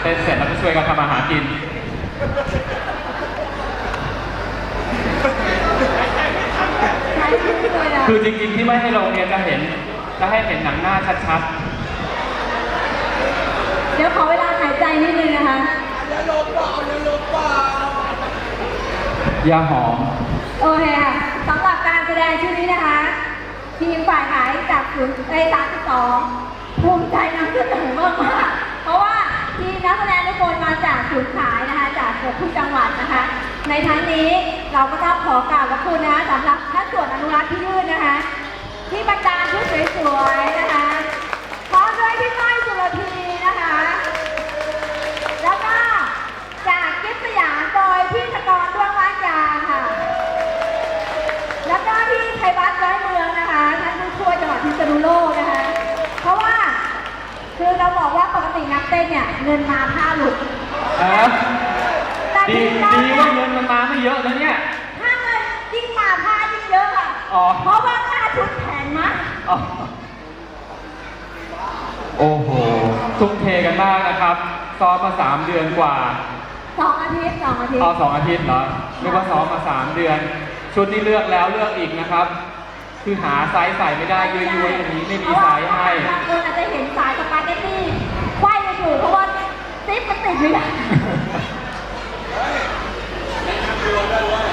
เต้นเสร็จแล้วก็ช่วยกันทำอาหารกินใช่เลยอะคือจริงๆที่ไม่ให้ลงเนี่ยจะเห็น จะให้เห็นหนังหน้าชัดเดี๋ยวขอเวลาหายใจนิดนึงนะคะ ๆ ยาหอม โอเคค่ะสำหรับการแสดงชุดนี้นะคะ ทีมฝ่ายขายจากศูนย์เอสามสิบสองภูมิใจนำเสนอมากมาก นักแสดงทุกคนมาจากศูนย์ขายนะคะจากเกือบทุกจังหวัดนะคะ ในทั้งนี้เราก็ต้องขอกราบขอบคุณนะคะสำหรับท่านตรวจอนุรักษ์ที่ยื่นนะคะ ที่บรรดาลชุดสวยๆนะคะพร้อมด้วยพี่ต้อยสุรพีนะคะ แล้วก็จากกิฟสยามโดยพี่ธกรดวงวานยาค่ะ แล้วก็พี่ไทยวัฒน์ร้อยเมืองนะคะท่านผู้ช่วยจังหวัดพิษณุโลกนะคะ เพราะว่าคือเราบอกว่าปกตินักเต้น เนี่ยเงินมาผ้าหลุดเออแต่ดีทีเราดีว่าเงินมันมาไม่เยอะนะเนี่ย ถ้าเงินยิ่งมาผ้ายิ่งเยอะค่ะอ๋อ เพราะว่าค่าชุดแพงมากอ๋อโอ้โหทุ่มเทกันมากนะครับซ้อมมาสามเดือนกว่าสองอาทิตย์สองอาทิตย์เอาสองอาทิตย์เหรอนึกว่าซ้อมมาสามเดือน ชุดที่เลือกแล้วเลือกอีกนะครับ คือหาไซส์ใส่ไม่ได้ยุยๆอย่างนี้ไม่มีไซส์ให้ บางคนอาจจะเห็นสายสปาเกตตี้ไขว้กันอยู่เพราะว่าซิปมันติดไม่ได้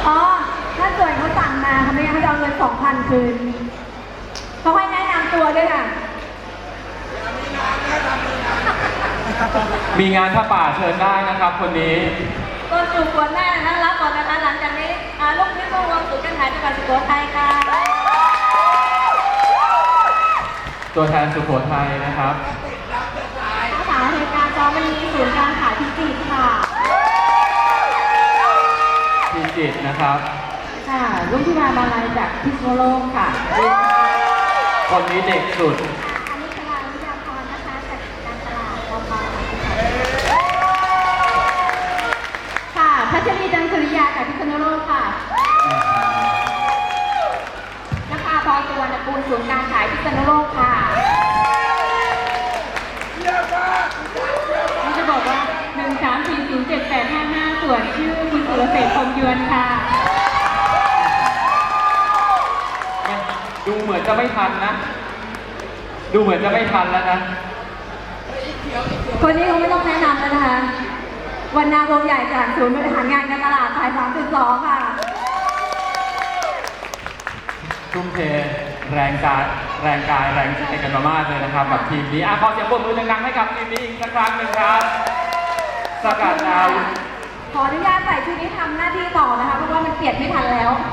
อ๋อ ถ้าส่วนเขาสั่งมาเขาไม่งั้นเขาจะเอาเงินสองพัน คืนเขาให้แนะนำตัวด้วยค่ะ มีงานผ้าป่าเชิญได้นะครับคนนี้ ก็จูบกวนหน้านะรับก่อนนะคะ หลังจากนี้อ่าลูกพี่ลูกรวมศูนย์การขายจังหวัดสุโขทัยค่ะ ตัวแทนสุโขทัยนะครับ ภาษาเหตุการณ์จอมันมีศูนย์การขายพิจิตรค่ะ พิจิตรนะครับ ค่ะลูกที่มาบาลัยจากพิษณุโลกค่ะคนนี้เด็กสุดอันนี้คือวิทยาพรนะคะจากการตลาดปปค่ะพัชรีจันทร์สุริยาจากพิษณุโลกค่ะนภาพรสุวรรณกูลศูนย์การขายพิษณุโลกค่ะนี่จะบอกว่าหนึ่งสามสี่ศูนย์เจ็ดแปดห้าห้าส่วนชื่อคุณสุรเสษพรหมยวนค่ะ เหมือนจะไม่ทันนะ ดูเหมือนจะไม่ทันแล้วนะ คนนี้คงไม่ต้องแนะนำแล้วนะคะ วันนาวงใหญ่จากศูนย์บริหารงานการตลาดสาย3.2ค่ะ ทุ่มเทแรงกายแรงกายแรงใจกันมามากเลยนะครับกับทีมนี้อะขอเสียงปรบมือดังๆให้กับทีมนี้อีกสักครั้งหนึ่งครับสกัดดาวขออนุญาตใส่ชุดนี้ทำหน้าที่ต่อนะคะ เพราะว่ามันเปลี่ยนไม่ทันแล้วค